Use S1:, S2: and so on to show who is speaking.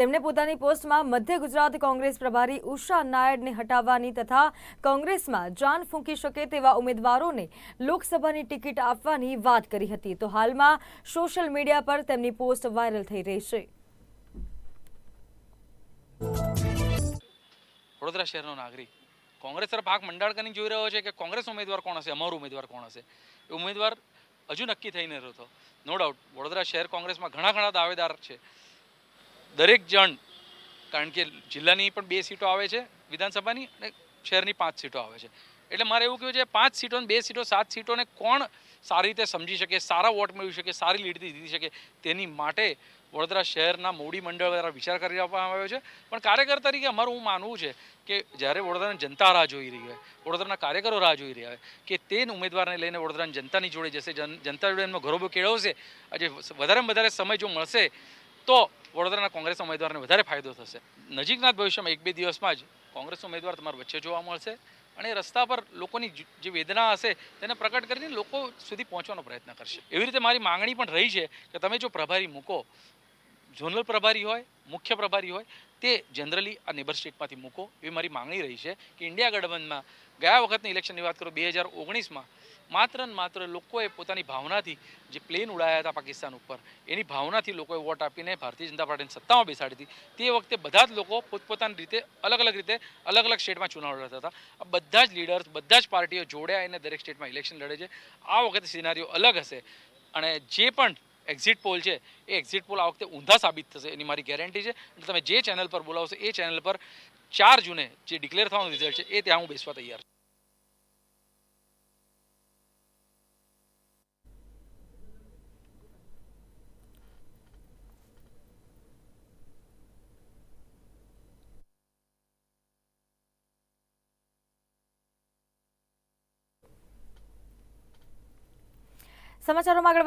S1: તેમણે પોતાની પોસ્ટમાં મધ્ય ગુજરાત કોંગ્રેસ પ્રભારી ઉષા નાયડને હટાવવાની તથા કોંગ્રેસમાં જાન ફૂંકી શકે તેવા ઉમેદવારોને લોકસભાની ટિકિટ આપવાની વાત કરી હતી. તો હાલમાં સોશિયલ મીડિયા પર તેમની પોસ્ટ વાયરલ થઈ રહી છે.
S2: વડોદરા શહેરનો નાગરિક. કોંગ્રેસ તરફ આંખ મંડાળકાની જોઈ રહ્યો છે કે કોંગ્રેસ ઉમેદવાર કોણ હશે, અમારો ઉમેદવાર કોણ હશે? એ ઉમેદવાર હજુ નક્કી થઈ રહ્યો હતો. નો ડાઉટ વડોદરા શહેર કોંગ્રેસમાં ઘણા ઘણા દાવેદાર છે. દરેક જણ, કારણ કે જિલ્લાની પણ બે સીટો આવે છે, વિધાનસભાની અને શહેરની પાંચ સીટો આવે છે. એટલે મારે એવું કહ્યું છે, પાંચ સીટો બે સીટો, સાત સીટોને કોણ સારી રીતે સમજી શકે, સારા વોટ મેળવી શકે, સારી લીડ જીતી શકે, તેની માટે વડોદરા શહેરના મોવડી મંડળ દ્વારા વિચાર કરી આપવામાં આવ્યો છે. પણ કાર્યકર તરીકે અમારું હું માનવું છે કે જ્યારે વડોદરાની જનતા રાહ જોઈ રહી હોય, વડોદરાના કાર્યકરો રાહ જોઈ રહ્યા હોય, કે તે ઉમેદવારને લઈને વડોદરાની જનતાની જોડે જશે, જન, જનતા જોડે એમનો ઘરોબો કેળવશે, આજે વધારેમાં વધારે સમય જો મળશે, તો વડોદરાના કોંગ્રેસ ઉમેદવારને વધારે ફાયદો થશે. નજીકના ભવિષ્યમાં એક બે દિવસમાં જ કોંગ્રેસ ઉમેદવાર તમારા વચ્ચે જોવા મળશે અને રસ્તા પર લોકોની જે વેદના હશે તેને પ્રકટ કરીને લોકો સુધી પહોંચવાનો પ્રયત્ન કરશે. એવી રીતે મારી માંગણી પણ રહી છે કે તમે જો પ્રભારી મૂકો, ઝોનલ પ્રભારી હોય, મુખ્ય પ્રભારી હોય તે જનરલી આ નેબર સ્ટેટમાંથી મૂકો. એવી મારી માંગણી રહી છે કે ઇન્ડિયા ગઠબંધનમાં ગયા વખતની ઇલેક્શનની વાત કરું, બે હજાર ઓગણીસમાં માત્ર ને માત્ર લોકોએ પોતાની ભાવનાથી જે પ્લેન ઉડાયા હતા પાકિસ્તાન ઉપર, એની ભાવનાથી લોકોએ વોટ આપીને ભારતીય જનતા પાર્ટીને સત્તામાં બેસાડી હતી. તે વખતે બધા જ લોકો પોતપોતાની રીતે અલગ અલગ રીતે અલગ અલગ સ્ટેટમાં ચુનાવ લડતા હતા. બધા જ લીડર્સ બધા જ પાર્ટીઓ જોડ્યા એને દરેક સ્ટેટમાં ઇલેક્શન લડે છે. આ વખતે સિનારીઓ અલગ હશે. અને જે પણ એક્ઝિટ પોલ છે, એ એક્ઝિટ પોલ આ વખતે ઊંધા સાબિત થશે, એની મારી ગેરંટી છે. એટલે તમે જે ચેનલ પર બોલાવશો, એ ચેનલ પર ચાર જૂને જે ડિક્લેર થવાનું રિઝલ્ટ છે, એ ત્યાં હું બેસવા તૈયાર છું.
S1: સમાચારોમાં આગળ